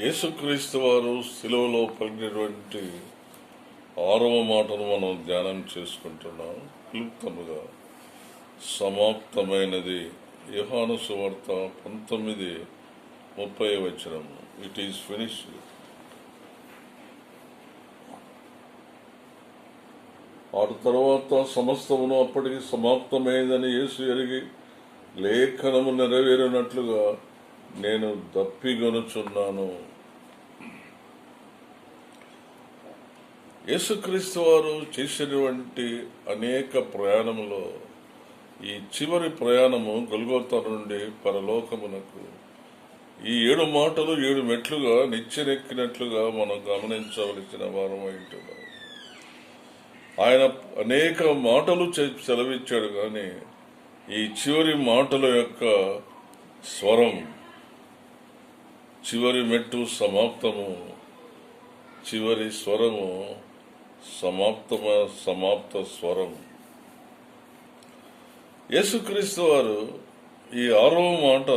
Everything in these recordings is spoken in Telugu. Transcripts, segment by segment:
యేసుక్రీస్తు వారు సెలవులో పలికినటువంటి ఆరవ మాటను మనం ధ్యానం చేసుకుంటున్నాం. క్లుప్తముగా సమాప్తమైనది. యోహాను సువార్త పంతొమ్మిది ముప్పై వచనం. ఇట్ ఈస్ ఫినిష్డ్ ఆటు తర్వాత సమస్తమును అప్పటికి సమాప్తమైందని యేసు ఎరిగి లేఖనము నెరవేరినట్లుగా నేను దప్పిగొనుచున్నాను యేసుక్రీస్తు వారు చేసినటువంటి అనేక ప్రయాణములో ఈ చివరి ప్రయాణము గొలుగోత నుండి పరలోకమునకు ఈ ఏడు మాటలు ఏడు మెట్లుగా నిచ్చెనెక్కినట్లుగా మనం గమనించవలసిన వారం ఉంటున్నాం ఆయన అనేక మాటలు చె- సెలవిచ్చాడు కానీ ఈ చివరి మాటల యొక్క స్వరం చివరి మెట్టు సమాప్తము చివరి స్వరము సమాప్తమ సమాప్త స్వరం. యేసుక్రీస్తు వారు ఈ ఆరవ మాట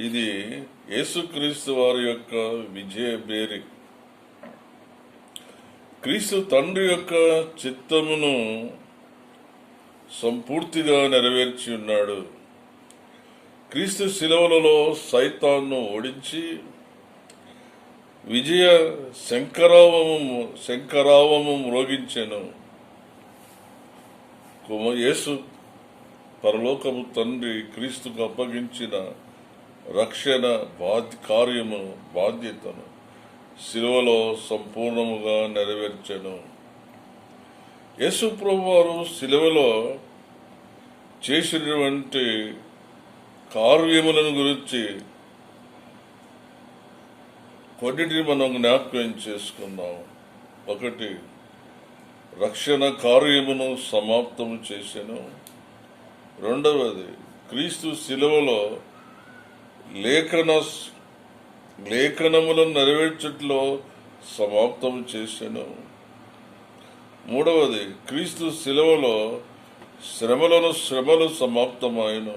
ఇది యేసుక్రీస్తు వారి యొక్క విజయ బేరి. క్రీస్తు తండ్రి యొక్క చిత్తమును సంపూర్తిగా నెరవేర్చి ఉన్నాడు. క్రీస్తు శిలవలలో సైతాన్ను ఓడించి విజయ శంకరావము శంకరావము మ్రోగించెను. యేసు పరలోకము తండ్రి క్రీస్తుకు అప్పగించిన రక్షణ బాధ్య కార్యము బాధ్యతను శిలువలో సంపూర్ణముగా నెరవేర్చెను. యేసు ప్రభు వారు శిలువలో చేసినటువంటి కార్యములను గురించి కొన్నిటిని మనం జ్ఞాపకం చేసుకుందాం. ఒకటి రక్షణ కార్యమును సమాప్తం చేశాను రెండవది క్రీస్తు శిలువలో లేఖన లేఖనములను నెరవేర్చట్లో సమాప్తం చేశాను మూడవది క్రీస్తు శిలువలో శ్రమలను శ్రమలు సమాప్తమైన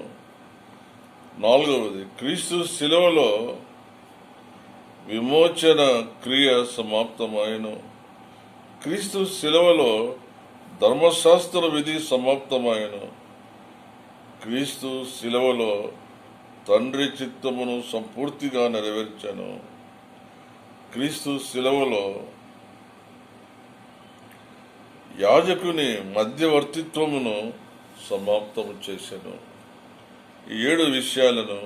నాలుగవది క్రీస్తు శిలువలో విమోచన క్రియ సమాప్తమైన క్రీస్తు శిలవలో ధర్మశాస్త్ర విధి సమాప్తమైన క్రీస్తు శిలవలో తండ్రి చిత్తమును సంపూర్తిగా నెరవేర్చాను. క్రీస్తు శిలవలో యాజకుని మధ్యవర్తిత్వమును సమాప్తము చేశాను ఈ ఏడు విషయాలను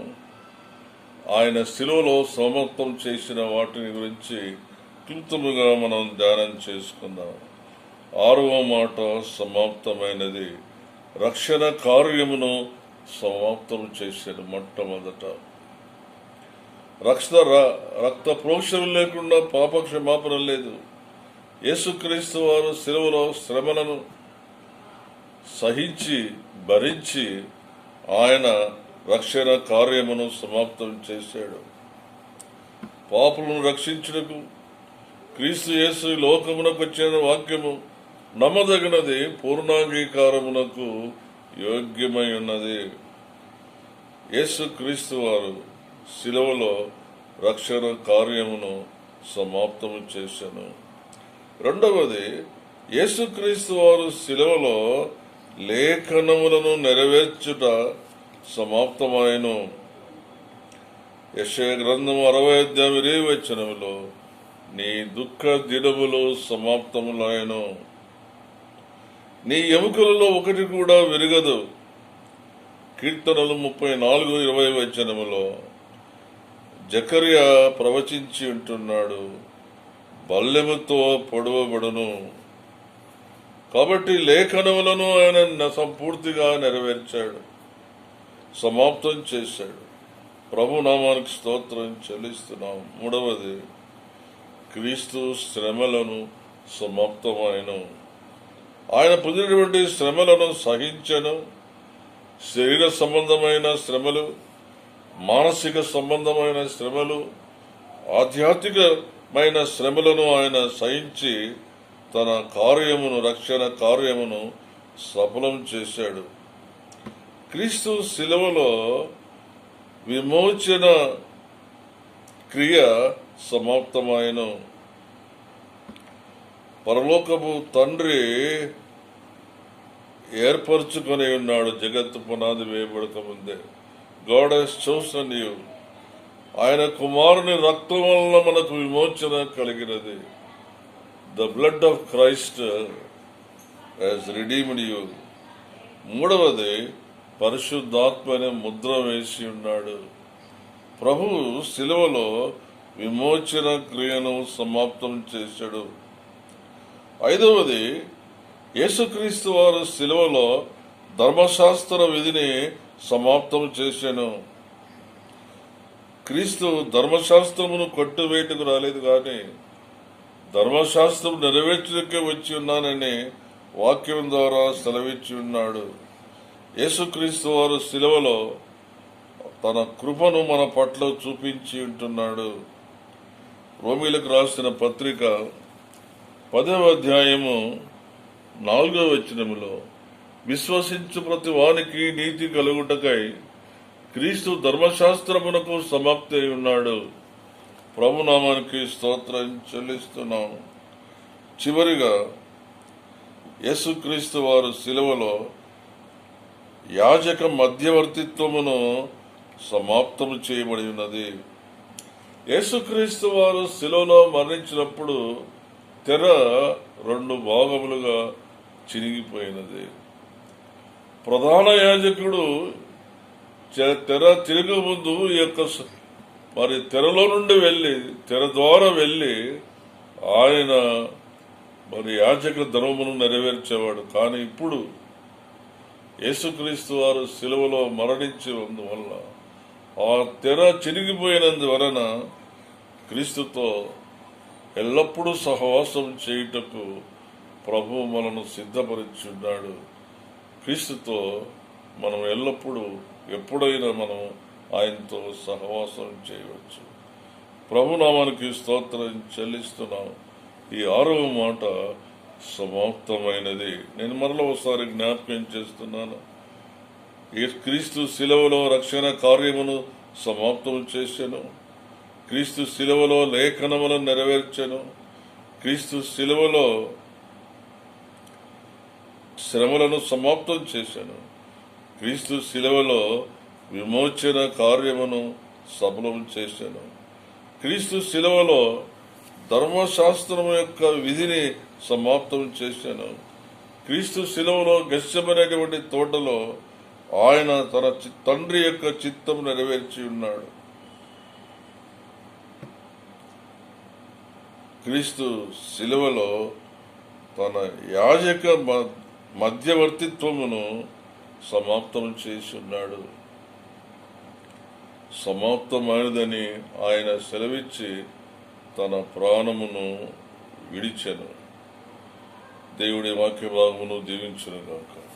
ఆయన శిలువలో సమాప్తం చేసిన వాటిని గురించి క్లుప్తముగా మనం ధ్యానం చేసుకుందాం. ఆరవ మాట సమాప్తమైనది. రక్షణ కార్యమును సమాప్తం చేశాడు మొట్టమొదట. రక్షణ రక్త ప్రోక్షణ లేకుండా పాప క్షమాపణ లేదు. యేసుక్రీస్తు వారు శిలువలో శ్రమలను సహించి భరించి ఆయన రక్షణ కార్యమును సమాప్తం చేశాడు. పాపులను రక్షించుటకు క్రీస్తు యేసు లోకమునకు వచ్చిన వాక్యము నమ్మదగినది పూర్ణాంగీకారమునకు యోగ్యమై ఉన్నది యేసు క్రీస్తు వారు శిలవలో రక్షణ కార్యమును సమాప్తము చేశాను. రెండవది యేసుక్రీస్తు వారు శిలవలో లేఖనములను నెరవేర్చుట సమాప్తమాయను. యశయ గ్రంథం అరవై అధ్యాయం ఇరవై వచనములో నీ దుఃఖ దినములు సమాప్తములాయను. నీ ఎముకలలో ఒకటి కూడా విరగదు. కీర్తనలు ముప్పై నాలుగు ఇరవై వచనములో జకర్య ప్రవచించి ఉంటున్నాడు బల్లెముతో పొడవబడును. కాబట్టి లేఖనములను ఆయన న- సంపూర్తిగా నెరవేర్చాడు. సమాప్తం చేశాడు. ప్రభు నామానికి స్తోత్రం చెల్లిస్తున్నాం. మూడవది క్రీస్తు శ్రమలను సమాప్తమైన ఆయన పొందినటువంటి శ్రమలను సహించను. శరీర సంబంధమైన శ్రమలు మానసిక సంబంధమైన శ్రమలు ఆధ్యాత్మికమైన శ్రమలను ఆయన సహించి తన కార్యమును రక్షణ కార్యమును సఫలం చేశాడు. క్రీస్తు శిలువలో విమోచన క్రియ సమాప్తమాయను. పరలోకపు తండ్రి ఏర్పరచుకొని ఉన్నాడు జగత్తు పునాది వేయబడక ముందే. గాడ్ హెస్ చోసన్ యూ ఆయన కుమారుని రక్తం వలన మనకు విమోచన కలిగినది. The blood of Christ he's redeemed you మూడవది పరిశుద్ధాత్మ అనే ముద్ర వేసి ఉన్నాడు. ప్రభు శిలువలో విమోచన క్రియను సమాప్తం చేశాడు. ఐదవది యేసుక్రీస్తు వారు శిలువలో ధర్మశాస్త్ర విధిని సమాప్తం చేశాను. క్రీస్తు ధర్మశాస్త్రమును కొట్టువేటుకు రాలేదు కానీ ధర్మశాస్త్రం నెరవేర్చకే వచ్చి ఉన్నానని వాక్యం ద్వారా సెలవిచ్చి ఉన్నాడు. యేసుక్రీస్తు వారు శిలువలో తన కృపను మన పట్ల చూపించి ఉంటున్నాడు. రోమిలకు రాసిన పత్రిక పదవ అధ్యాయము నాలుగవ వచనములో విశ్వసించు ప్రతి వానికి నీతి కలుగుటకై క్రీస్తు ధర్మశాస్త్రమునకు సమాప్తి అయి ఉన్నాడు. ప్రభునామానికి స్తోత్రం చెల్లిస్తున్నాం. చివరిగా యేసుక్రీస్తు వారు శిలువలో యాజక మధ్యవర్తిత్వమును సమాప్తము చేయబడి ఉన్నది యేసుక్రీస్తు వారు శిలువలో మరణించినప్పుడు తెర రెండు భాగములుగా చిరిగిపోయినది ప్రధాన యాజకుడు తెర తిరిగి ముందు ఈ యొక్క మరి తెరలో నుండి వెళ్ళి తెర ద్వారా వెళ్ళి ఆయన మరి యాజక ధర్మమును నెరవేర్చేవాడు. కానీ ఇప్పుడు యేసుక్రీస్తు వారు సిలువలో మరణించినందువల్ల ఆ తెర చిరిగిపోయినందువలన క్రీస్తుతో ఎల్లప్పుడూ సహవాసం చేయుటకు ప్రభు మనను సిద్ధపరిచున్నాడు. క్రీస్తుతో మనం ఎల్లప్పుడూ ఎప్పుడైనా మనం ఆయనతో సహవాసం చేయవచ్చు. ప్రభునామానికి స్తోత్రం చెల్లిస్తున్నాం. ఈ ఆరవ మాట సమాప్తమైనది. నేను మరల ఒకసారి జ్ఞాపకం చేస్తున్నాను. ఏ క్రీస్తు శిలవలో రక్షణ కార్యమును సమాప్తం చేశాను. క్రీస్తు శిలవలో లేఖనములను నెరవేర్చాను. క్రీస్తు శిలువలో శ్రమలను సమాప్తం చేశాను. క్రీస్తు శిలువలో విమోచన కార్యమును సఫలం చేశాను. క్రీస్తు శిలువలో ధర్మశాస్త్రం యొక్క విధిని సమాప్తం చేశాను. క్రీస్తు శిలవలో గశ్యమైనటువంటి తోటలో ఆయన తన చి- తండ్రి యొక్క చిత్తం నెరవేర్చి ఉన్నాడు. క్రీస్తు శిలువలో తన యాజక మధ్యవర్తిత్వమును సమాప్తం చేసి ఉన్నాడు. సమాప్తమైనదని ఆయన సెలవిచ్చి తన ప్రాణమును విడిచెను. దేవుడి వాక్య భాగమును దీవించును గాక